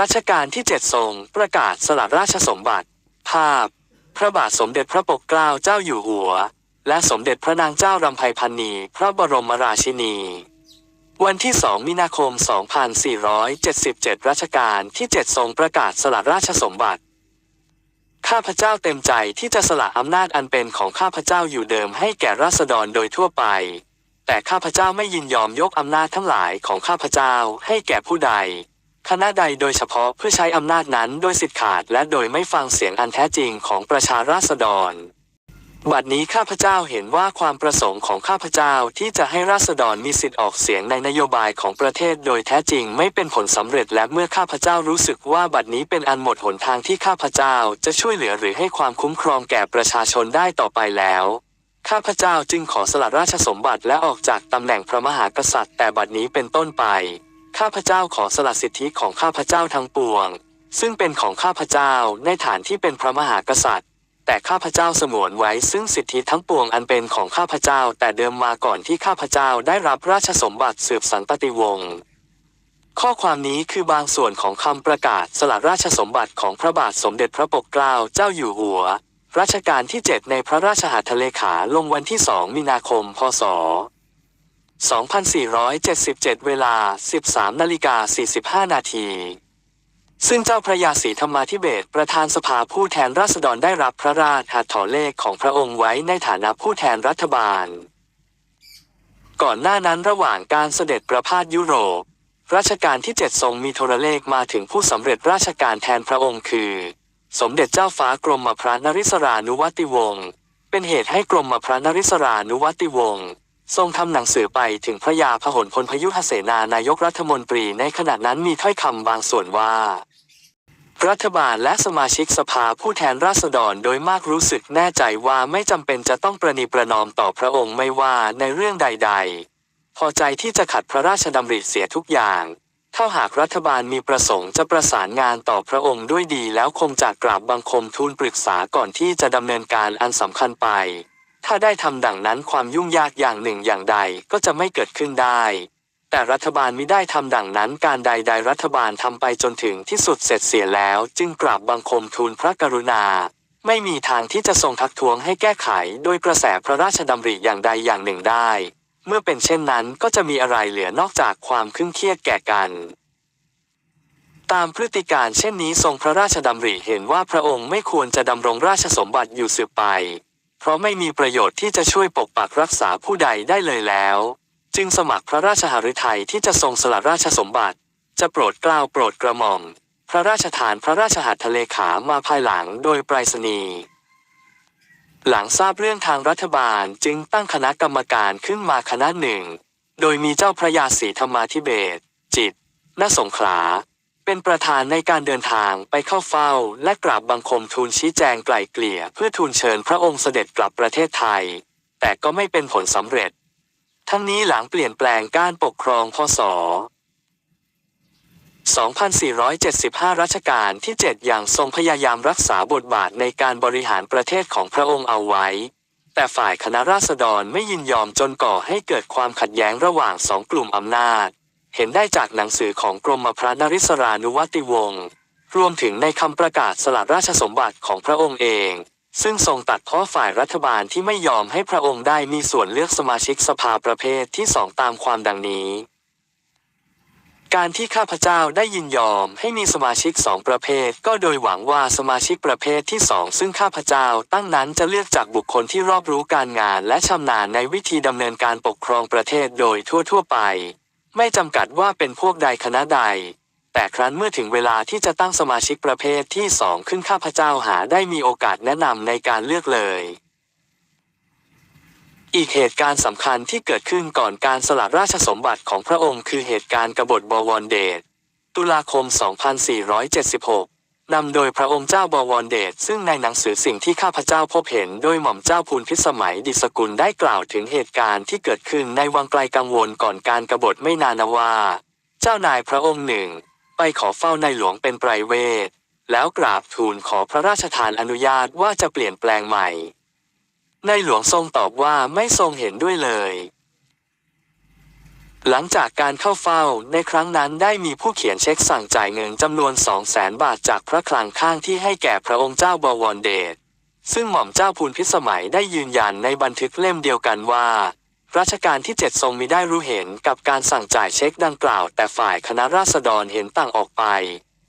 รัชกาลที่เจ็ดทรงประกาศสละราชสมบัติ ภาพ พระบาทสมเด็จพระปกเกล้าเจ้าอยู่หัว และสมเด็จพระนางเจ้ารำไพพันนีพระบรมราชินี วันที่ 2 มีนาคม 2477 รัชกาลที่ 7 ทรงประกาศสละราชสมบัติ ข้าพเจ้าเต็มใจที่จะสละอำนาจอันเป็นของข้าพเจ้าอยู่เดิมให้แก่ราษฎรโดยทั่วไป แต่ข้าพเจ้าไม่ยินยอมยกอำนาจทั้งหลายของข้าพเจ้าให้แก่ผู้ใด คณะใดโดยเฉพาะเพื่อใช้อำนาจนั้นโดยสิทธิขาดและโดยไม่ฟังเสียงอันแท้จริงของประชาราษฎร บัดนี้ข้าพเจ้าเห็นว่าความประสงค์ของข้าพเจ้าที่จะให้ราษฎรมีสิทธิ์ออกเสียงในนโยบายของประเทศโดยแท้จริงไม่เป็นผลสำเร็จและเมื่อข้าพเจ้ารู้สึกว่าบัดนี้เป็นอันหมดหนทางที่ข้าพเจ้าจะช่วยเหลือหรือให้ความคุ้มครองแก่ประชาชนได้ต่อไปแล้วข้าพเจ้าจึงขอสละราชสมบัติและออกจากตำแหน่งพระมหากษัตริย์แต่บัดนี้เป็นต้นไป ข้าพเจ้าขอสละสิทธิของข้าพเจ้าทั้งปวง ซึ่งเป็นของข้าพเจ้าในฐานที่เป็นพระมหากษัตริย์ แต่ข้าพเจ้าสงวนไว้ซึ่งสิทธิทั้งปวงอันเป็นของข้าพเจ้า แต่เดิมมาก่อนที่ข้าพเจ้าได้รับราชสมบัติสืบสันตติวงศ์ข้อความนี้คือบางส่วนของคำประกาศสละราชสมบัติของพระบาทสมเด็จพระปกเกล้าเจ้าอยู่หัว รัชกาลที่ 7 ในพระราชหัตถเลขาลงวันที่ 2 มีนาคม พศ 2477 เวลา 13 นาฬิกา 45 นาที ซึ่งเจ้าพระยาศรีธรรมาธิเบศประธานสภาผู้แทนราษฎรได้รับพระราชหัตถเลขของพระองค์ไว้ในฐานะผู้แทนรัฐบาล ก่อนหน้านั้นระหว่างการเสด็จประพาสยุโรป รัชกาลที่ 7 ทรงมีโทรเลขมาถึงผู้สำเร็จราชการแทนพระองค์คือ สมเด็จเจ้าฟ้ากรมพระนริศรานุวัติวงศ์เป็นเหตุให้กรมพระนริศรานุวัติวงศ์ ทรงทำหนังสือไปถึงพระยาพหลพลพยุหเสนานายกรัฐมนตรีในขณะนั้นมีถ้อยคำบางส่วนว่า รัฐบาลและสมาชิกสภาผู้แทนราษฎรโดยมากรู้สึกแน่ใจว่าไม่จำเป็นจะต้องประนีประนอมต่อพระองค์ไม่ว่าในเรื่องใด ๆ พอใจที่จะขัดพระราชดำริเสียทุกอย่างถ้าหากรัฐบาลมีประสงค์จะประสานงานต่อพระองค์ด้วยดีแล้วคงจะกราบบังคมทูลปรึกษาก่อนที่จะดำเนินการอันสำคัญไป ถ้าได้ทำดังนั้นความยุ่งยากอย่างหนึ่งอย่างใดก็จะไม่เกิดขึ้นได้ แต่รัฐบาลมิได้ทำดังนั้นการใดๆรัฐบาลทำไปจนถึงที่สุดเสร็จเสียแล้ว จึงกราบบังคมทูลพระกรุณา ไม่มีทางที่จะทรงทักท้วงให้แก้ไข โดยกระแสพระราชดำริอย่างใดอย่างหนึ่งได้ เมื่อเป็นเช่นนั้นก็จะมีอะไรเหลือนอกจากความครึ่งเครียดแก่กันตามพฤติการเช่นนี้ทรงพระราชดำริเห็นว่าพระองค์ไม่ควรจะดำรงราชสมบัติอยู่สืบไป ราะไม่มีประโยชน์ที่จะช่วยปกปักรักษาผู้ใดได้เลยแล้ว จึงสมัครพระราชหฤทัยที่จะทรงสละราชสมบัติ จะโปรดเกล้าโปรดกระหม่อม พระราชทานพระราชหัตถเลขามาภายหลังโดยไปรษณีย์หลังทราบเรื่องทางรัฐบาลจึงตั้งคณะกรรมการขึ้นมาคณะหนึ่ง โดยมีเจ้าพระยาศรีธรรมาธิเบศจิตรณสงขลา เป็นประธานในการเดินทางไปเข้าเฝ้า และกราบบังคมทูลชี้แจงไกล่เกลี่ยเพื่อทูลเชิญพระองค์เสด็จกลับประเทศไทย แต่ก็ไม่เป็นผลสำเร็จ ทั้งนี้หลังเปลี่ยนแปลงการปกครองพศ 2475 รัชกาลที่ 7 อย่างทรงพยายามรักษาบทบาทในการบริหารประเทศของพระองค์เอาไว้ แต่ฝ่ายคณะราษฎรไม่ยินยอมจนก่อให้เกิดความขัดแย้งระหว่างสองกลุ่มอำนาจ เห็นได้จากหนังสือของกรมพระนริศรานุวัติวงศ์รวมถึงในคำประกาศสละราชสมบัติของพระองค์เอง ซึ่งทรงตัดเพ้อฝ่ายรัฐบาลที่ไม่ยอมให้พระองค์ได้มีส่วนเลือกสมาชิกสภาประเภทที่สองตามความดังนี้ การที่ข้าพเจ้าได้ยินยอมให้มีสมาชิกสองประเภท ก็โดยหวังว่าสมาชิกประเภทที่สองซึ่งข้าพเจ้าตั้งนั้นจะเลือกจากบุคคลที่รอบรู้การงานและชำนาญในวิธีดำเนินการปกครองประเทศโดยทั่วๆไป ไม่จำกัดว่าเป็นพวกใดคณะใด แต่ครั้นเมื่อถึงเวลาที่จะตั้งสมาชิกประเภทที่สองขึ้นข้าพเจ้าหาได้มีโอกาสแนะนำในการเลือกเลย อีกเหตุการณ์สำคัญที่เกิดขึ้นก่อนการสละราชสมบัติของพระองค์คือเหตุการณ์กบฏบวรเดชตุลาคม 2476 นำโดยพระองค์เจ้าบวรเดชซึ่งในหนังสือสิ่งที่ข้าพเจ้าพบเห็นโดยหม่อมเจ้าพูนพิสมัยดิสกุลได้กล่าวถึงเหตุการณ์ที่เกิดขึ้นในวังไกลกังวลก่อนการกบฏไม่นานว่า เจ้านายพระองค์หนึ่ง ไปขอเฝ้าในหลวงเป็นไพรเวท แล้วกราบทูลขอพระราชทานอนุญาตว่าจะเปลี่ยนแปลงใหม่ ในหลวงทรงตอบว่าไม่ทรงเห็นด้วยเลย หลังจากการเข้าเฝ้าในครั้งนั้นได้มีผู้เขียนเช็คสั่งจ่ายเงินจำนวนสองแสนบาทจากพระคลังข้างที่ให้แก่พระองค์เจ้าบวรเดช ซึ่งหม่อมเจ้าพูนพิสมัยได้ยืนยันในบันทึกเล่มเดียวกันว่ารัชกาลที่ 7 ทรงมีได้รู้เห็นกับการสั่งจ่ายเช็คดังกล่าว แต่ฝ่ายคณะราษฎรเห็นต่างออกไป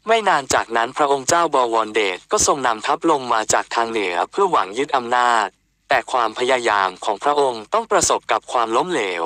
ไม่นานจากนั้นพระองค์เจ้าบวรเดชก็ทรงนำทัพลงมาจากทางเหนือเพื่อหวังยึดอำนาจ แต่ความพยายามของพระองค์ต้องประสบกับความล้มเหลว